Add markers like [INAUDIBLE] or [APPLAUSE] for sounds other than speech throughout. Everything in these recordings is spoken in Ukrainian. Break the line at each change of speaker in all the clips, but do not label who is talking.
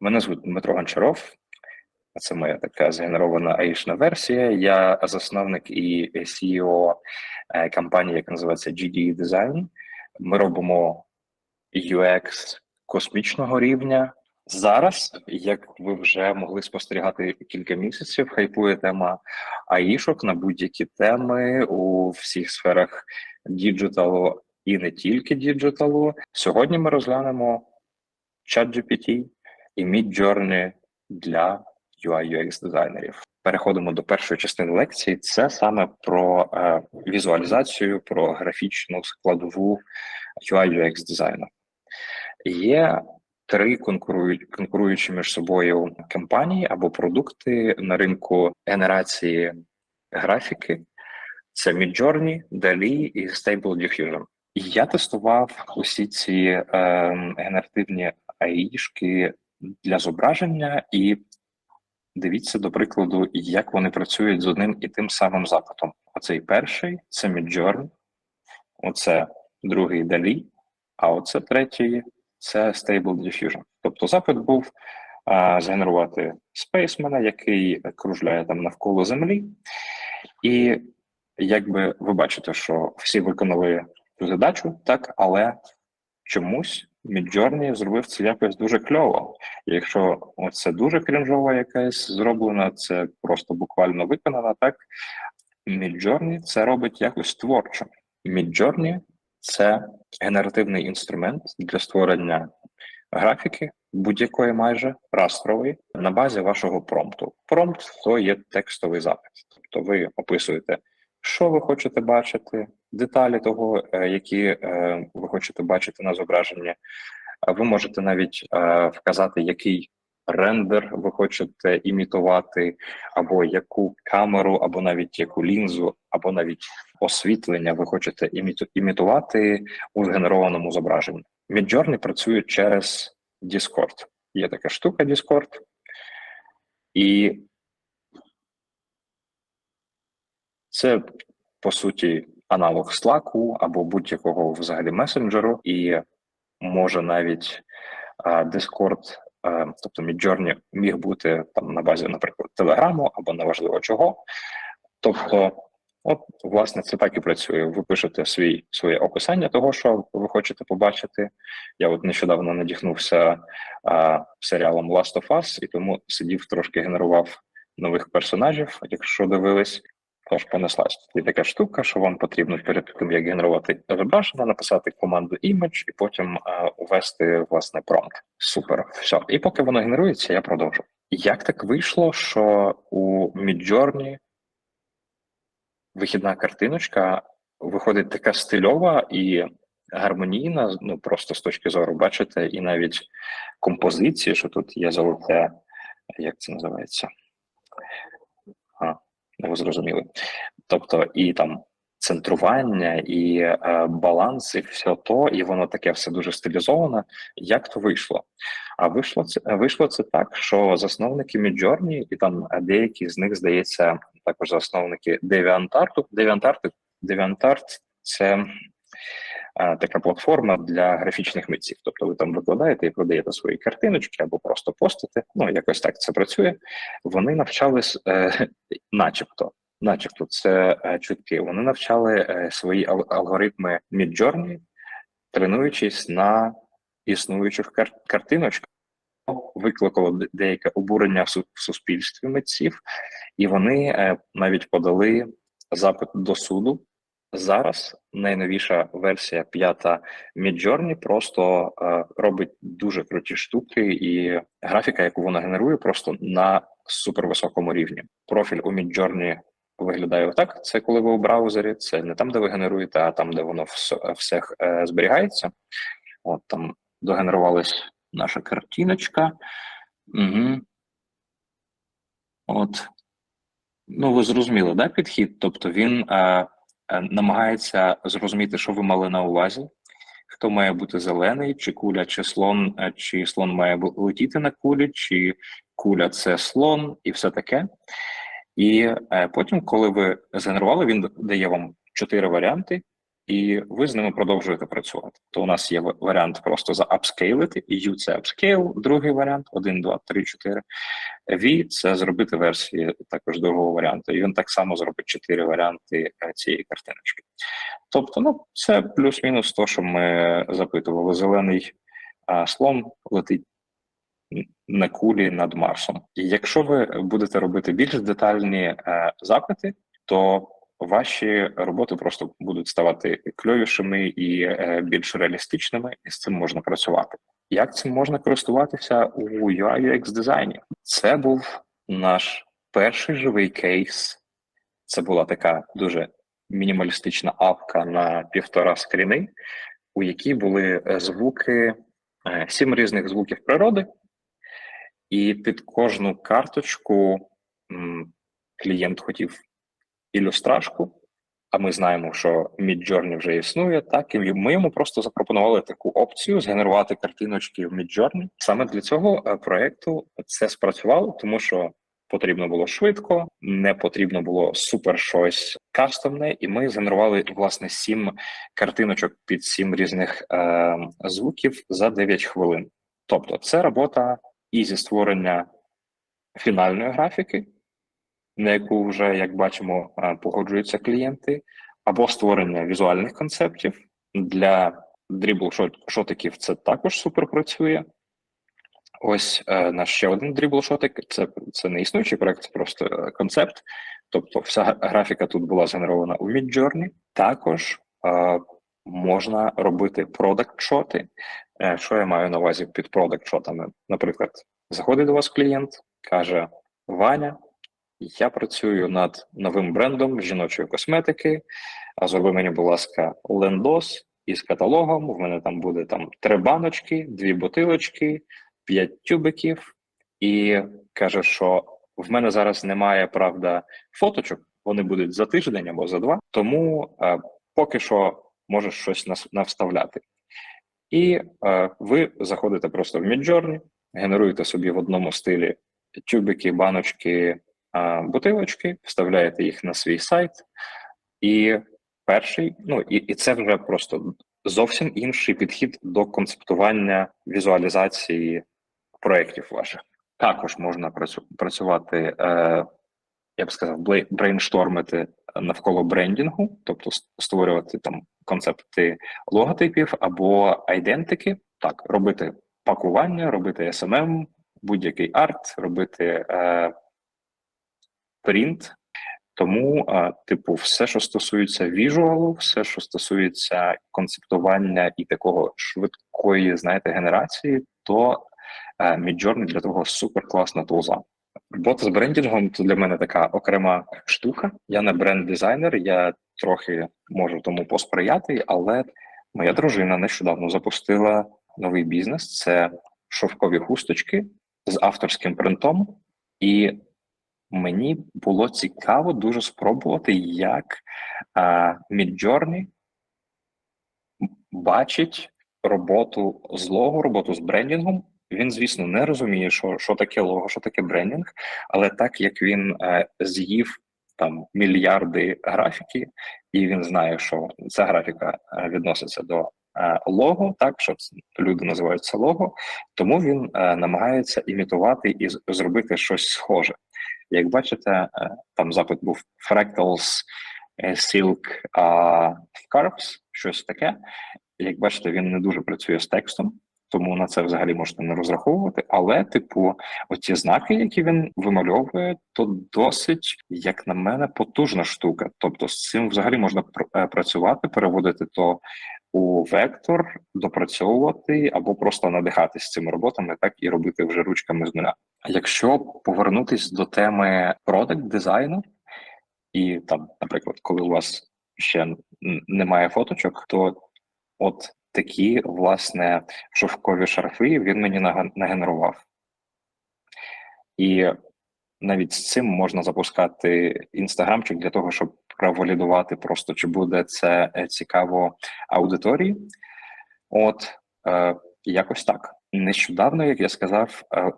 Мене звуть Дмитро Гончаров. Це моя така згенерована аїшна версія. Я засновник і CEO е, компанії, яка називається GD Design. Ми робимо UX космічного рівня. Зараз, як ви вже могли спостерігати кілька місяців, хайпує тема аїшок на будь-які теми у всіх сферах діджиталу і не тільки діджиталу. Сьогодні ми розглянемо ChatGPT і Midjourney для UI UX дизайнерів. Переходимо до першої частини лекції. Це саме про е, візуалізацію, про графічну складову UI UX дизайну. Є три конкурують конкуруючі між собою компанії або продукти на ринку генерації графіки. Це Midjourney, DALL-E і Stable Diffusion. Я тестував усі ці е, генеративні аїшки для зображення, і дивіться, до прикладу, як вони працюють з одним і тим самим запитом. Оцей перший це Midjourney, оце другий DALL-E, а оце третій це Stable Diffusion. Тобто запит був а, згенерувати спейсмена, який кружляє там навколо землі, і якби ви бачите, що всі виконали цю задачу, так, але чомусь Midjourney зробив це якось дуже кльово. Якщо це дуже крінжова якась зроблена, це просто буквально виконана, так Midjourney це робить якось творчо. Midjourney – це генеративний інструмент для створення графіки будь-якої майже растрової на базі вашого промпту. Промпт то є текстовий запит, тобто ви описуєте, що ви хочете бачити, деталі того, е, які е, ви хочете бачити на зображенні. Ви можете навіть е, вказати, який рендер ви хочете імітувати, або яку камеру, або навіть яку лінзу, або навіть освітлення ви хочете іміту- імітувати у згенерованому зображенні. Midjourney працює через Discord. Є така штука Discord, і це по суті аналог Slack або будь-якого взагалі месенджеру, і може навіть Discord, тобто Midjourney міг бути там на базі, наприклад, Телеграму або неважливо чого. Тобто, от власне це так і працює. Ви пишете свій своє описання того, що ви хочете побачити. Я от нещодавно надихнувся а, серіалом Last of Us, і тому сидів трошки генерував нових персонажів, якщо дивились. Тож понеслась і така штука, що вам потрібно перед тим, як генерувати зображення, написати команду image і потім е, ввести власне промпт. Супер, все. І поки воно генерується, я продовжу. Як так вийшло, що у Midjourney вихідна картиночка виходить така стильова і гармонійна, ну просто з точки зору, бачите, і навіть композиції, що тут є золоте, як це називається? Ви зрозуміли. Тобто, і там центрування, і е, баланс, і все то, і воно таке все дуже стилізоване. Як то вийшло? А вийшло це вийшло це так, що засновники Міджорні, і там деякі з них здається також засновники Девіантарту. Девіантарт це така платформа для графічних митців. Тобто, ви там викладаєте і продаєте свої картиночки або просто постите. Ну якось так це працює. Вони навчались, е, [LAUGHS] начебто, начебто, це е, чутки. Вони навчали е, свої ал- алгоритми Midjourney, тренуючись на існуючих кар- картиночках. Викликало деяке обурення в в суспільстві митців, і вони е, навіть подали запит до суду. Зараз найновіша версія п'ята Midjourney просто е, робить дуже круті штуки, і графіка, яку вона генерує, просто на супервисокому рівні. Профіль у Midjourney виглядає отак. Це коли ви у браузері, це не там, де ви генеруєте, а там, де воно все, е, зберігається. От там догенерувалась наша картиночка. Угу. От. Ну, ви зрозуміли, да, підхід? Тобто він е, намагається зрозуміти, що ви мали на увазі, хто має бути зелений, чи куля, чи слон, е, чи слон має летіти на кулі, чи куля це слон, і все таке. І е, потім, коли ви згенерували, він дає вам чотири варіанти, і ви з ними продовжуєте працювати. То у нас є варіант просто за апскейлити, і – це upscale, другий варіант, 1, 2, 3, 4. V – це зробити версії також другого варіанту. І він так само зробить чотири варіанти е, цієї картиночки. Тобто, ну, це плюс-мінус то, що ми запитували. Зелений а, слон летить на кулі над Марсом. І якщо ви будете робити більш детальні е, запити, то ваші роботи просто будуть ставати кльовішими і е, більш реалістичними, і з цим можна працювати. Як цим можна користуватися у UI UX дизайні? Це був наш перший живий кейс. Це була така дуже мінімалістична апка на півтора скріни, у якій були е, звуки, е, сім різних звуків природи, і під кожну карточку клієнт хотів ілюстрашку. А ми знаємо, що Midjourney вже існує, так і ми йому просто запропонували таку опцію згенерувати картиночки в Midjourney. Саме для цього е, проекту це спрацювало, тому що потрібно було швидко, не потрібно було супер щось кастомне, і ми згенерували власне сім картиночок під сім різних е, звуків за 9 хвилин. Тобто, це робота і зі створення фінальної графіки, на яку вже, як бачимо, погоджуються клієнти, або створення візуальних концептів для дрібл-шотиків це також супер працює. Ось е, наш ще один дрібл-шотик. Це, це не існуючий проект, це просто е, концепт. Тобто, вся графіка тут була згенерована у Midjourney. Також е, можна робити продакт-шоти. Е, що я маю на увазі під продакт-шотами? Наприклад, заходить до вас клієнт, каже: Ваня, я працюю над новим брендом жіночої косметики. А зроби мені, будь ласка, лендос із каталогом. В мене там буде там три баночки, дві бутилочки, п'ять тюбиків, і каже, що в мене зараз немає правда фоточок. Вони будуть за тиждень або за два. Тому е, поки що можеш щось навставляти. І е, ви заходите просто в Midjourney, генеруєте собі в одному стилі тюбики, баночки, бутилочки, вставляєте їх на свій сайт, і перший, ну і, і це вже просто зовсім інший підхід до концептування візуалізації проєктів ваших. Також можна працювати, е, я б сказав, брейнштормити навколо брендінгу, тобто створювати там концепти логотипів або айдентики. Так, робити пакування, робити SMM, будь-який арт, робити е, принт. Тому, типу, все, що стосується віжуалу, все, що стосується концептування і такого швидкої, знаєте, генерації, то е, Midjourney для того супер класна тулза. Робота з брендінгом це для мене така окрема штука. Я не бренд-дизайнер, я трохи можу тому посприяти, але моя дружина нещодавно запустила новий бізнес: це шовкові хусточки з авторським принтом. І мені було цікаво дуже спробувати, як Midjourney бачить роботу з лого, роботу з брендінгом. Він, звісно, не розуміє, що, що таке лого, що таке брендінг, але так як він е, з'їв там мільярди графіки, і він знає, що ця графіка е, відноситься до е, лого, так що люди називають це лого, тому він е, намагається імітувати і зробити щось схоже. Як бачите, е, там запит був Fractals е, Silk а, щось таке. Як бачите, він не дуже працює з текстом, тому на це взагалі можете не розраховувати. Але, типу, оці знаки, які він вимальовує, то досить, як на мене, потужна штука. Тобто, з цим взагалі можна е, працювати, переводити то у вектор, допрацьовувати або просто надихатись цими роботами, так і робити вже ручками з нуля. Якщо повернутись до теми продакт дизайну, і там, наприклад, коли у вас ще немає фоточок, то от такі власне шовкові шарфи він мені нагенерував. І навіть з цим можна запускати інстаграмчик для того, щоб провалідувати просто, чи буде це е, цікаво аудиторії. От е, якось так. Нещодавно, як я сказав, е,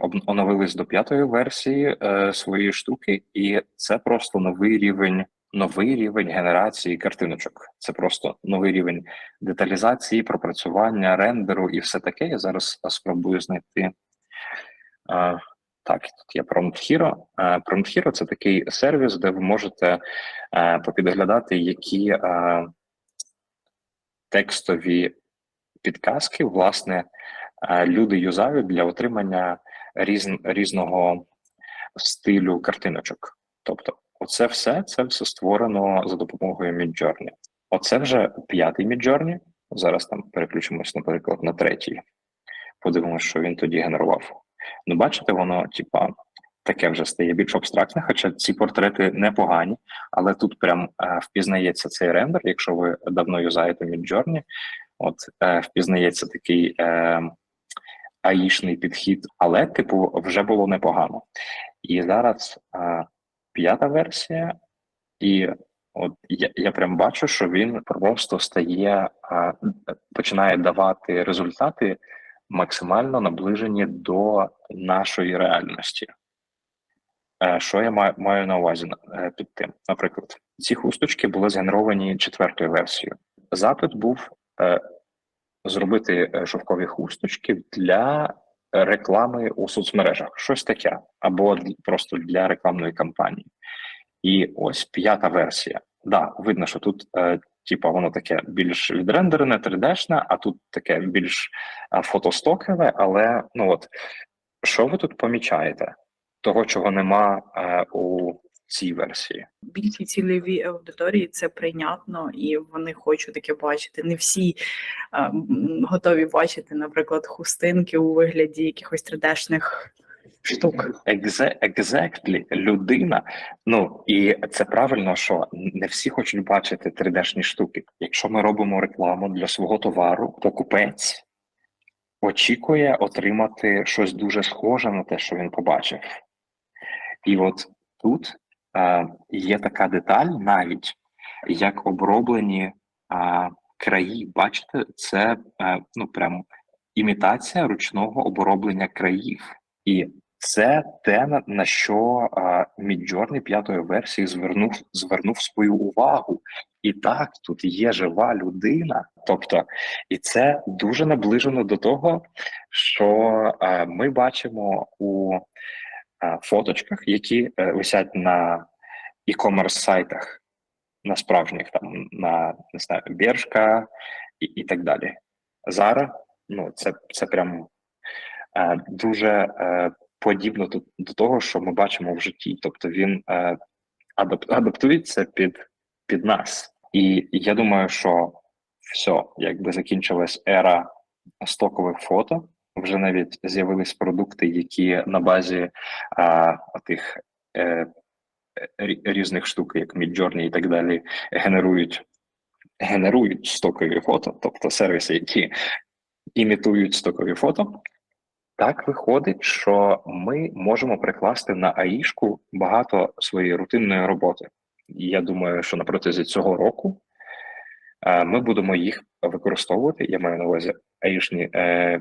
Об- оновились до п'ятої версії е, своєї штуки, і це просто новий рівень, новий рівень генерації картиночок. Це просто новий рівень деталізації, пропрацювання, рендеру і все таке. Я зараз спробую знайти. Е, так, тут є Prompt Hero. Е, Prompt Hero – це такий сервіс, де ви можете е, попідглядати, які е, текстові підказки, власне, е, люди юзають для отримання різ, різного стилю картиночок. Тобто, оце все це все створено за допомогою Midjourney. Оце вже п'ятий Midjourney. Зараз там переключимось, наприклад, на третій. Подивимося, що він тоді генерував. Ну, бачите, воно, типа, таке вже стає більш абстрактне, хоча ці портрети непогані, але тут прям е, впізнається цей рендер, якщо ви давно юзаєте Midjourney, от е, впізнається такий е, аїшний підхід, але, типу, вже було непогано. І зараз е, п'ята версія, і от я, я прям бачу, що він просто стає, е, починає давати результати максимально наближені до нашої реальності. Е, Що я маю, маю на увазі е, під тим? Наприклад, ці хусточки були згенеровані четвертою версією. Запит був е, зробити е, шовкові хусточки для реклами у соцмережах, щось таке, або просто для рекламної кампанії. І ось п'ята версія. Да, видно, що тут, е, типа, воно таке більш відрендерене, 3D-шне, а тут таке більш е, фотостокове, але ну от що ви тут помічаєте? Того, чого нема е, у цій версії.
більшій цільовій аудиторії це прийнятно, і вони хочуть таке бачити. Не всі м, готові бачити, наприклад, хустинки у вигляді якихось 3D-шних штук.
Exactly, людина. Ну і це правильно, що не всі хочуть бачити 3D-шні штуки. Якщо ми робимо рекламу для свого товару, покупець очікує отримати щось дуже схоже на те, що він побачив. І от тут е, є така деталь, навіть як оброблені е, краї. Бачите, це е, ну прям імітація ручного оброблення країв. І це те, на, що Midjourney п'ятої версії звернув звернув свою увагу. І так, тут є жива людина. Тобто, і це дуже наближено до того, що а, ми бачимо у фоточках, які е, висять на e-commerce сайтах, на справжніх там на не знаю, Бершка і, і так далі. Зараз ну це, це прям е, дуже е, подібно до, того, що ми бачимо в житті. Тобто він е, адаптується під, під нас. І я думаю, що все, якби закінчилась ера стокових фото, вже навіть з'явились продукти, які на базі е, тих е, різних штук, як Midjourney і так далі, генерують. Генерують стокові фото, тобто сервіси, які імітують стокові фото, так виходить, що ми можемо прикласти на АІшку багато своєї рутинної роботи. Я думаю, що на протязі цього року е, ми будемо їх використовувати. Я маю на увазі аїшні, е,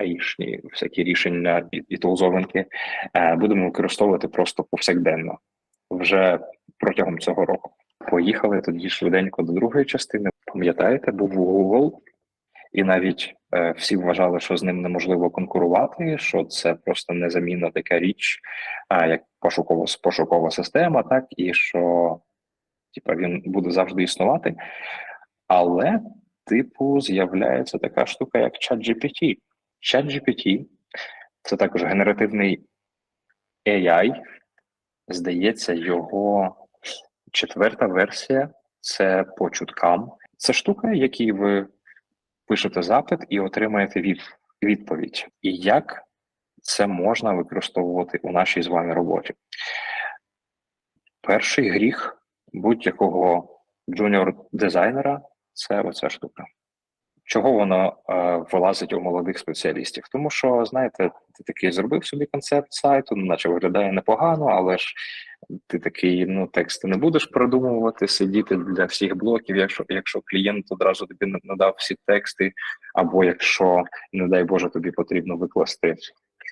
аїшні всякі рішення і, тулзовинки, е, будемо використовувати просто повсякденно вже протягом цього року. Поїхали тоді швиденько до другої частини. Пам'ятаєте, був Google, і навіть е, всі вважали, що з ним неможливо конкурувати, що це просто незамінна така річ, а, як пошукова пошукова система, так і що типа він буде завжди існувати. Але, типу, з'являється така штука, як ChatGPT. ChatGPT – це також генеративний AI. Здається, його четверта версія це по чуткам. Це штука, якій ви пишете запит і отримаєте від, відповідь. І як це можна використовувати у нашій з вами роботі? Перший гріх будь-якого джуніор дизайнера це оця штука. Чого воно е, вилазить у молодих спеціалістів? Тому що, знаєте, ти такий зробив собі концепт сайту, ну, наче виглядає непогано, але ж ти такий, ну, тексти не будеш продумувати, сидіти для всіх блоків, якщо, якщо клієнт одразу тобі на- надав всі тексти, або якщо, не дай Боже, тобі потрібно викласти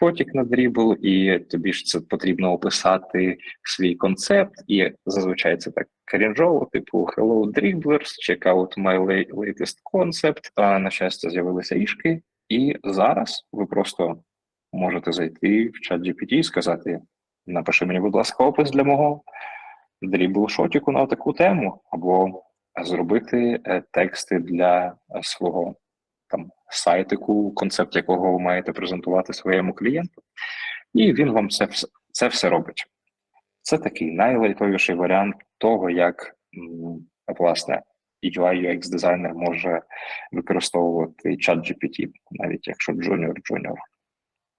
фотік на дрібл, і тобі ж це потрібно описати свій концепт, і зазвичай це так крінжово, типу Hello Dribblers, check out my la- latest concept. А на щастя, з'явилися ішки, і зараз ви просто можете зайти в чат GPT і сказати: напиши мені, будь ласка, опис для мого дрібл шотіку на таку тему, або зробити е, тексти для е, свого сайтику, концепт якого ви маєте презентувати своєму клієнту, і він вам це це все робить. Це такий найлайтовіший варіант того, як власне UI UX дизайнер може використовувати чат GPT, навіть якщо джуніор.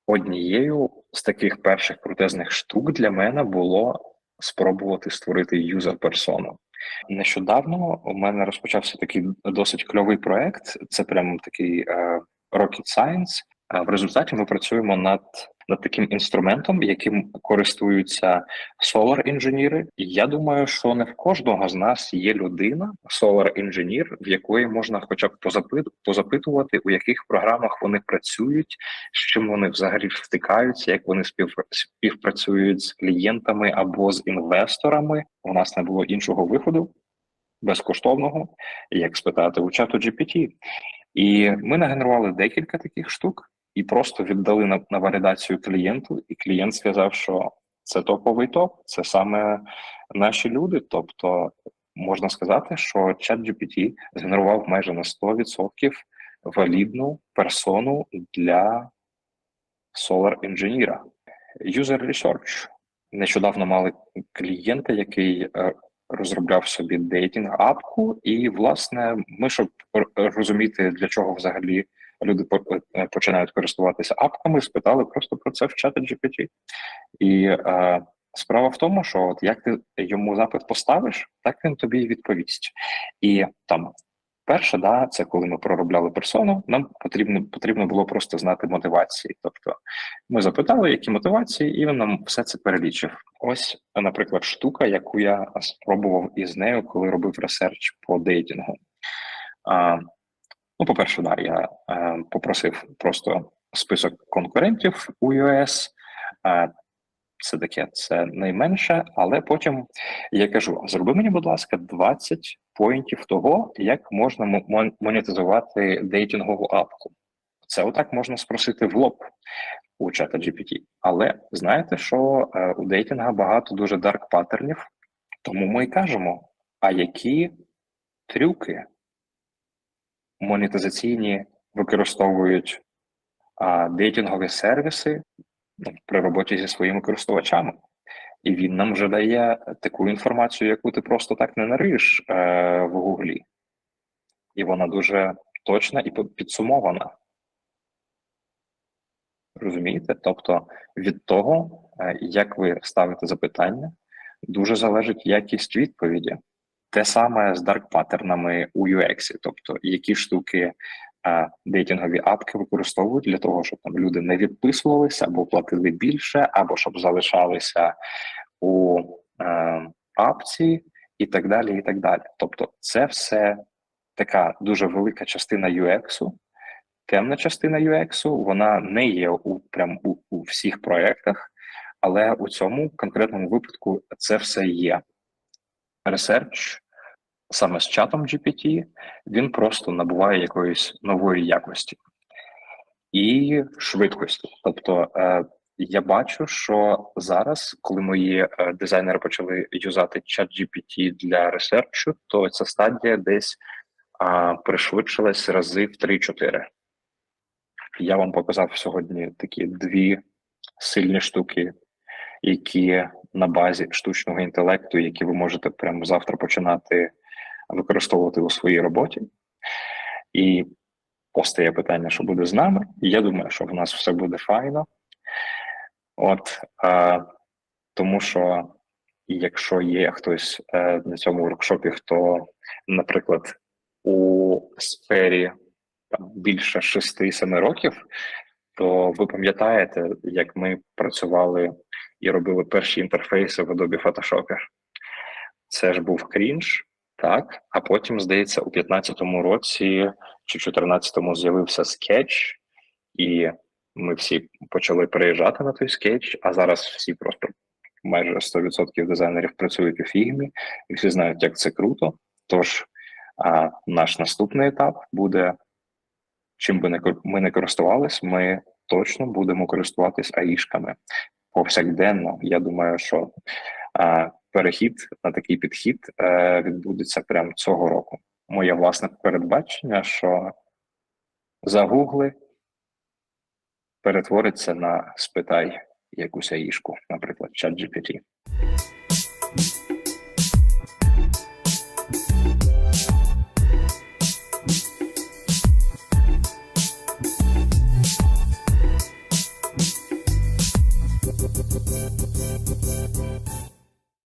Однією з таких перших крутезних штук для мене було спробувати створити юзер персону. Нещодавно у мене розпочався такий досить кльовий проект. Це прям такий е, rocket science. В результаті ми працюємо над, над таким інструментом, яким користуються solar інженіри. Я думаю, що не в кожного з нас є людина, solar інженір, в якої можна хоча б позапит, позапитувати, у яких програмах вони працюють, з чим вони взагалі втикаються, як вони спів, співпрацюють з клієнтами або з інвесторами. У нас не було іншого виходу безкоштовного, як спитати у чату GPT. І ми нагенерували декілька таких штук і просто віддали на, на валідацію клієнту, і клієнт сказав, що це топовий топ, це саме наші люди. Тобто, можна сказати, що чат GPT згенерував майже на 100% валідну персону для solar інженіра. User Research. Нещодавно мали клієнта, який е, розробляв собі дейтинг апку, і власне, ми щоб розуміти, для чого взагалі люди е, починають користуватися апками, спитали просто про це в чаті GPT. І е, справа в тому, що от як ти йому запит поставиш, так він тобі і відповість. І там перше, да, це коли ми проробляли персону, нам потрібно потрібно було просто знати мотивації. Тобто ми запитали, які мотивації, і він нам все це перелічив. Ось, наприклад, штука, яку я спробував із нею, коли робив ресерч по дейтингу. Ну, по-перше, да, я е, попросив просто список конкурентів у iOS. Е, це таке, це найменше, але потім я кажу: зроби мені, будь ласка, 20 поінтів того, як можна монетизувати дейтингову апку. Це отак можна спросити в лоб у чата GPT. Але знаєте, що е, у дейтинга багато дуже дарк паттернів, тому ми й кажемо: а які трюки монетизаційні використовують дейтингові сервіси ну, при роботі зі своїми користувачами? І він нам вже дає таку інформацію, яку ти просто так не нариєш е, в Гуглі. І вона дуже точна і підсумована. Розумієте? Тобто від того, е, як ви ставите запитання, дуже залежить якість відповіді. Те саме з дарк паттернами у UX, тобто які штуки е, дейтингові апки використовують для того, щоб там люди не відписувалися або платили більше, або щоб залишалися у е, апці, і так далі. І так далі. Тобто, це все така дуже велика частина UX, темна частина UX, вона не є у прям у, у всіх проєктах, але у цьому конкретному випадку це все є. Research саме з чатом GPT, він просто набуває якоїсь нової якості і швидкості. Тобто, е, я бачу, що зараз, коли мої е, дизайнери почали юзати чат GPT для ресерчу, то ця стадія десь а, пришвидшилась рази в 3-4. Я вам показав сьогодні такі дві сильні штуки, які на базі штучного інтелекту, які ви можете прямо завтра починати використовувати у своїй роботі. І постає питання, що буде з нами. І я думаю, що в нас все буде файно. От е, тому що якщо є хтось е, на цьому воркшопі, хто, наприклад, у сфері там, більше 6-7 років, то ви пам'ятаєте, як ми працювали і робили перші інтерфейси в Adobe Photoshop. Це ж був крінж, так. А потім, здається, у 15-му році чи 14-му з'явився скетч, і ми всі почали переїжджати на той скетч, а зараз всі просто майже 100% дизайнерів працюють у фігмі, і всі знають, як це круто. Тож а, наш наступний етап буде, чим би не ми не користувались, ми точно будемо користуватись аїшками повсякденно. Я думаю, що а, перехід на такий підхід е, відбудеться прямо цього року. Моє власне передбачення, що загугли перетвориться на спитай якусь аїшку, наприклад, чат GPT.